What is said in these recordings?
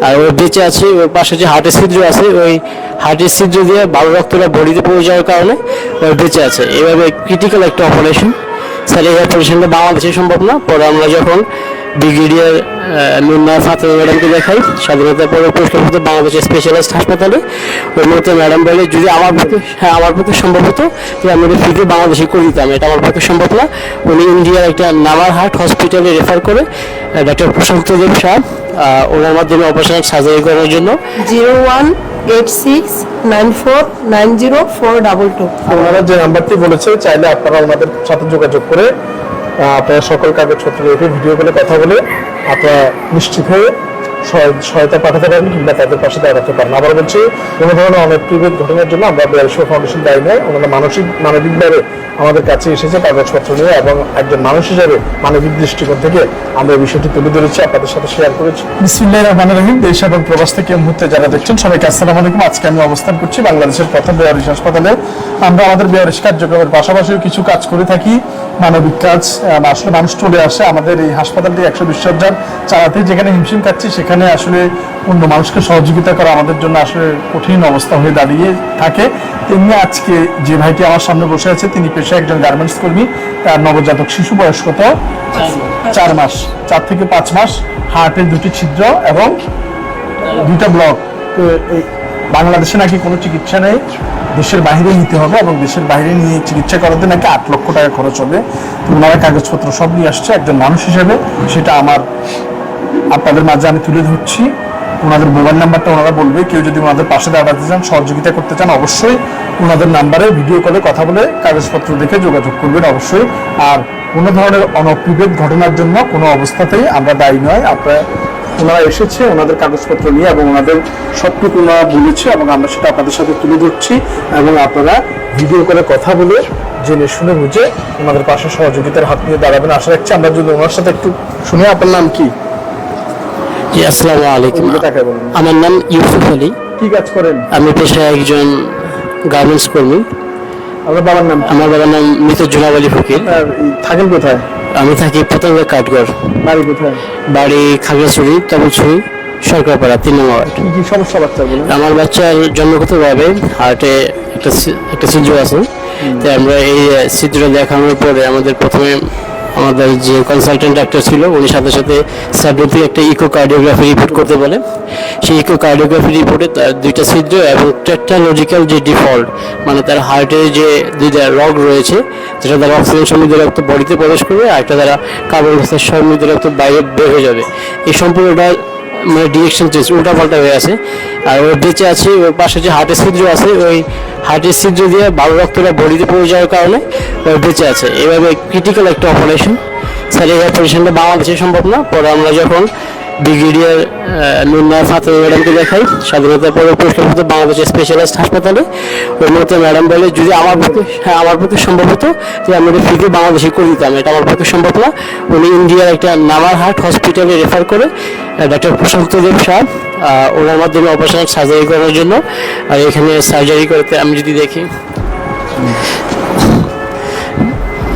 আর ওর বেঁচে আছে ওর পাশে যে হার্টের ছিদ্র আছে ওই হার্টের ছিদ্র দিয়ে ভালো রক্তটা বডিতে পড়ে যাওয়ার কারণে ওর বেঁচে আছে। এভাবে ক্রিটিক্যাল একটা অপারেশন স্যার এই অপারেশনটা বাংলাদেশে সম্ভব না। পরে আমরা যখন ব্রিগেডিয়ার মুন্না ফাতেমা ম্যাডামকে দেখাই স্বাধীনতার পরে পুরস্কারপ্রাপ্ত বাংলাদেশের স্পেশালিস্ট হাসপাতালে ওই মুহূর্তে ম্যাডাম বলে যদি আমার পক্ষে হ্যাঁ আমার পক্ষে সম্ভব হতো তাহলে আমি এটা ফ্রিতে বাংলাদেশে করে দিতাম। এটা আমার পক্ষে সম্ভব না। উনি ইন্ডিয়ার একটা নামার হার্ট হসপিটালে রেফার করে ডক্টর প্রশান্ত দেব আহ, ওনার মাধ্যমে অপারেশন সার্জারি করার জন্য। Zero one eight six nine four nine zero four double two. ওনারা যে নাম্বারটি বলেছে চাইলে আপনারা ওনাদের সাথে যোগাযোগ করে আপনারা সকল কাগজপত্র রেখে ভিডিও কলে কথা বলে আপনারা নিশ্চিত হয়ে সহায়তা পাঠাতে পারেন কিংবা তাদের পাশে দাঁড়াতে পারেন। আবার বলছি, কোনো ধরনের অনেক প্রিভেট ঘটনার জন্য আমরা বেয়ারশো ফাউন্ডেশন দায়ী নয়, ওনারা মানসিক, মানবিকভাবে আমাদের কাছে এসেছে কাগজপত্র নিয়ে এবং একজন মানুষ হিসেবে মানবিক দৃষ্টিকোণ থেকে আমরা এই বিষয়টি তুলে ধরেছি, আপনাদের সাথে শেয়ার করেছি। বিসমিল্লাহ রহমান রহিম, দেশ এবং প্রবাস থেকে মুহূর্তে যারা দেখছেন, সবাইকে আসসালামু আলাইকুম। আজকে আমি অবস্থান করছি বাংলাদেশের প্রথম বেয়ারিশ হাসপাতালে। আমরা আমাদের বেয়ারিশ কার্যক্রমের পাশাপাশিও কিছু কাজ করে থাকি, মানবিক কাজ আসলে মানুষ চলে আসে। আমাদের এই হাসপাতালটি একশো বিশ চালাতে যেখানে হিমশিম খাচ্ছি, সেখানে আসলে অন্য মানুষকে সহযোগিতা করা আমাদের জন্য আসলে কঠিন অবস্থা হয়ে দাঁড়িয়ে থাকে। তেমনি আজকে যে ভাইটি আমার সামনে বসে আছে তিনি পেশায় একজন গার্মেন্টস কর্মী। তার নবজাতক শিশু বয়স কত? চার মাস। চার থেকে পাঁচ মাস। হার্টের দুটি ছিদ্র এবং দুইটা ব্লক তো এই বাংলাদেশে নাকি কোনো চিকিৎসা নেই। দেশের বাইরে নিতে হবে এবং দেশের বাইরে নিয়ে চিকিৎসা করাতে নাকি আট লক্ষ টাকা খরচ হবে। ওনারা কাগজপত্র সব নিয়ে আসছে। একজন মানুষ হিসেবে সেটা আমার আপনাদের মাঝে আমি তুলে ধরছি। ওনাদের মোবাইল নাম্বারটা ওনারা বলবে। কেউ যদি ওনাদের পাশে দাঁড়াতে চান, সহযোগিতা করতে চান, অবশ্যই ওনাদের নাম্বারে ভিডিও কলে কথা বলে কাগজপত্র দেখে যোগাযোগ করবেন অবশ্যই। আর কোনো ধরনের অনপ্রিভেদ ঘটনার জন্য কোনো অবস্থাতেই আমরা দায়ী নয়। আপনারা, ওনারা এসেছে, ওনাদের কাগজপত্র নিয়ে এবং ওনাদের সবটুকু ওনারা বলেছে এবং আমরা সেটা আপনাদের সাথে তুলে ধরছি এবং আপনারা ভিডিও করে কথা বলে জেনে শুনে বুঝে ওনাদের পাশে সহযোগিতার হাত নিয়ে দাঁড়াবেন। আশা রাখছি আমরা যদি ওনার সাথে একটু শুনে আপনার নাম কি? জি আসসালামু আলাইকুম। আমার নাম ইউসুফ আলী। কি কাজ করেন? আমি পেশায় একজন গার্মেন্টস কর্মী। আপনার বাবার নাম আমার বাবার নাম মৃত জুনাব আলী ফকির। আর থাকেন কোথায়? আমি থাকি পতঙ্গ কাঠগড়। বাড়ি কোথায়? বাড়ি খাগড়াছড়ি তবলছড়ি সরকারপাড়া তিন নম্বর ওয়ার্ড। কি সমস্যা বাচ্চার আমার বাচ্চার জন্মগতভাবে হার্টে একটা একটা ছিদ্র আছে। তাই আমরা এই ছিদ্র দেখানোর পরে আমাদের প্রথমে আমাদের যে কনসালটেন্ট ডাক্তার ছিল, উনি সাথে সাথে সার্ডোপি একটা ইকো কার্ডিওগ্রাফি রিপোর্ট করতে বলে সেই ইকো কার্ডিওগ্রাফি রিপোর্টে তার দুইটা ছিদ্র এবং টেকনোলজিক্যাল যে ডিফল্ট মানে তার হার্টের যে দুইটা রগ রয়েছে, যেটা তারা অক্সিজেন সমৃদ্ধ রক্ত বডিতে প্রবেশ করবে, আর একটা তারা কার্বন ডাইঅক্সাইড সমৃদ্ধ রক্ত বাইরে বের হয়ে যাবে। এই সম্পূর্ণটা মানে ডিরেকশন চেঞ্জ উল্টা পাল্টা হয়ে আছে। আর ওর বেঁচে আছে ওর পাশে যে হার্টের ছিদ্র আছে, ওই হার্টের ছিদ্র দিয়ে ভালো রক্তটা বডিতে পড়ে যাওয়ার কারণে ওর বেঁচে আছে। এভাবে ক্রিটিক্যাল একটা অপারেশন স্যার, এই অপারেশনটা বাংলাদেশে সম্ভব না। পরে আমরা যখন ব্রিগেডিয়ার মুন্না ফাতেমা ম্যাডামকে দেখাই। স্বাধীনতার পরে পুরস্কারপ্রাপ্ত বাংলাদেশের স্পেশালিস্ট হাসপাতালে। ওই মুহূর্তে ম্যাডাম বলে, যদি আমার পক্ষে হ্যাঁ আমার পক্ষে সম্ভব হতো তাহলে আমি এটা ফ্রিতে বাংলাদেশে করে দিতাম। এটা আমার পক্ষে সম্ভব না। উনি ইন্ডিয়ার একটা নামার হার্ট হসপিটালে রেফার করে ডক্টর প্রশান্ত দেব শাহ ওনার মাধ্যমে অপারেশন সার্জারি করার জন্য। আর এখানে সার্জারি করতে আমি যদি দেখি,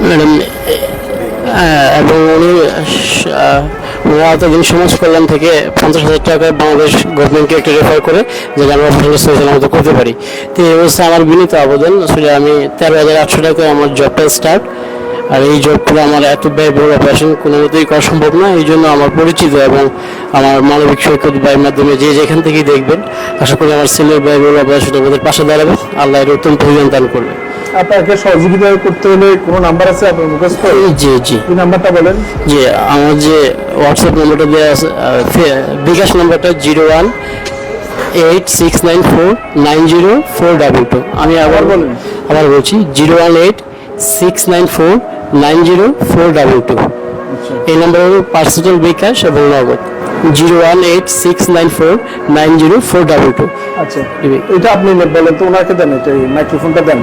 ম্যাডাম এবং উনি এতদিন সমাজ কল্যাণ থেকে পঞ্চাশ হাজার টাকা বাংলাদেশ গভর্নমেন্টকে একটা রেফার করে যে আমরা অপারেশন সচেতন মতো করতে পারি। তো এই অবস্থায় আমার বিনীত আবেদন, আসলে আমি তেরো হাজার আটশো টাকায় আমার জবটা স্টার্ট আর এই জবগুলো আমার এত ব্যয়বহুল অপারেশন কোনো মতেই করা সম্ভব না এই জন্য আমার পরিচিত এবং আমার মানবিক সৈকত ব্যয়ের মাধ্যমে যে যেখান থেকেই দেখবেন আশা করি আমার ছেলের ব্যয়বহুল অপারেশন আমাদের পাশে দাঁড়াবে। আল্লাহ এর উত্তম প্রয়োজন দান করবে। আপনাকে সহযোগিতা করতে হলে কোনো নাম্বার আছে আপনার মুখস্থ? জি জি এই নাম্বারটা বলেন। যে আমার যে হোয়াটসঅ্যাপ নাম্বারটা দেওয়া আছে বিকাশ নাম্বারটা zero one eight six nine four nine zero four double two. আমি আবার বলেন। আবার বলছি zero one eight six nine four nine zero four double two. আচ্ছা। এই নাম্বার হলো পার্সোনাল বিকাশ এবং Nagad. Zero one eight six nine four nine zero four double two. আচ্ছা। এটা আপনি বলেন তো ওনাকে দেন এটা এই মাইক্রোফোনটা দেন।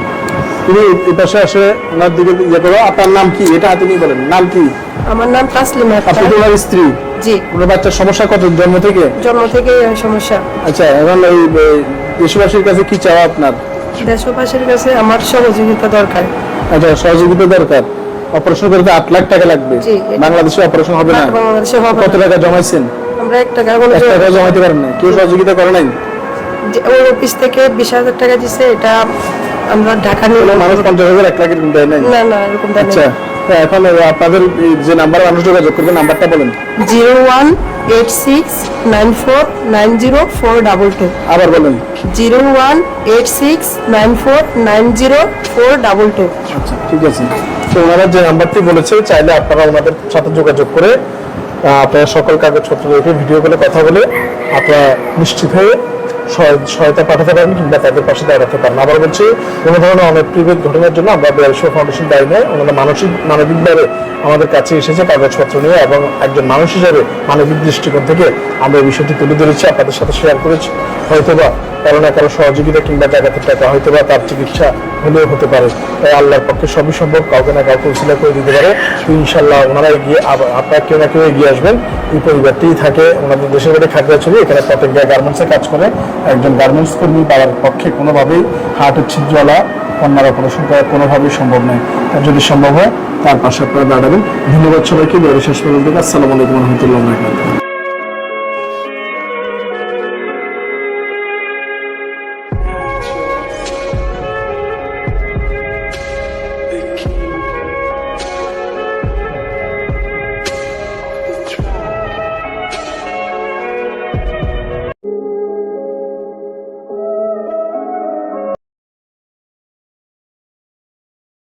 তিনি এই- পাশে আসে ওনার দিকে ইয়ে করো আপনার নাম কি? এটা হাতে নিয়ে বলেন নাম কি? আমার নাম তাসলিমা আপনি। তো ওনার স্ত্রী? জি। ওনার বাচ্চার সমস্যা কত? জন্ম থেকে? জন্ম থেকে সমস্যা। আচ্ছা এখন এই এই দেশবাসীর কাছে কি চাওয়া আপনার? দেশবাসীর কাছে আমার সহযোগিতা দরকার। আচ্ছা সহযোগিতা দরকার। অপারেশন করতে আট লাখ টাকা লাগবে। বাংলাদেশে অপারেশন হবে না। বাংলাদেশে হবে কত টাকা জমাইছেন? আমরা টাকা জমাইতে পারেন নাই। কেউ সহযোগিতা করে নাই? ওর অফিস থেকে বিশ হাজার টাকা দিছে এটা আমরা ঢাকা নিয়ে মানুষ পঞ্চাশ হাজার এক লাখ দেয় নাই? না না এরকম দেয় আচ্ছা এখন আপনাদের যে নাম্বারে মানুষ যোগাযোগ করবে নাম্বারটা বলেন। Zero one eight six nine four nine zero four double two. আবার বলেন। Zero one eight six nine four nine zero four double two. আচ্ছা ঠিক আছে। তো ওনারা যে নাম্বারটি বলেছে চাইলে আপনারা ওনাদের সাথে যোগাযোগ করে আপনারা সকল কাগজপত্র রেখে ভিডিও কলে কথা বলে আপনারা নিশ্চিত হয়ে সহায়তা পাঠাতে পারেন কিংবা তাদের পাশে দাঁড়াতে পারেন। আবার বলছি, কোনো ধরনের অনেক প্রিভেট ঘটনার জন্য আমরা বিআরসি ফাউন্ডেশন দায়ী নয়, ওনারা মানসিক মানবিকভাবে আমাদের কাছে এসেছে কাগজপত্র নিয়ে এবং একজন মানুষ হিসাবে মানবিক দৃষ্টিকোণ থেকে আমরা এই বিষয়টি তুলে ধরেছি, আপনাদের সাথে শেয়ার করেছি। হয়তোবা কারও না কারও সহযোগিতা কিংবা জায়গাতে টাকা হয়তোবা তার চিকিৎসা হলেও হতে পারে। তাই আল্লাহর পক্ষে সবই সম্ভব, কাউকে না কাউকে উচিলা করে দিতে পারে। তো ইনশাল্লাহ ওনারা এগিয়ে আপনার কেউ না কেউ এগিয়ে আসবেন। এই পরিবারটি থাকে, ওনাদের দেশের বাড়ি খাগড়াছড়ি এখানে প্রত্যেক জায়গায় গার্মেন্টসে কাজ করে। একজন গার্মেন্টস কর্মী পাওয়ার পক্ষে কোনোভাবেই হার্টের ছিদ্রওয়ালা কন্যার অপারেশন করা কোনোভাবেই সম্ভব নয়। আর যদি সম্ভব হয়, তার পাশে আপনারা দাঁড়াবেন। ধন্যবাদ সবাইকে শেষ পর্যন্ত আসসালামু আলাইকুম রহমতুল্লাহ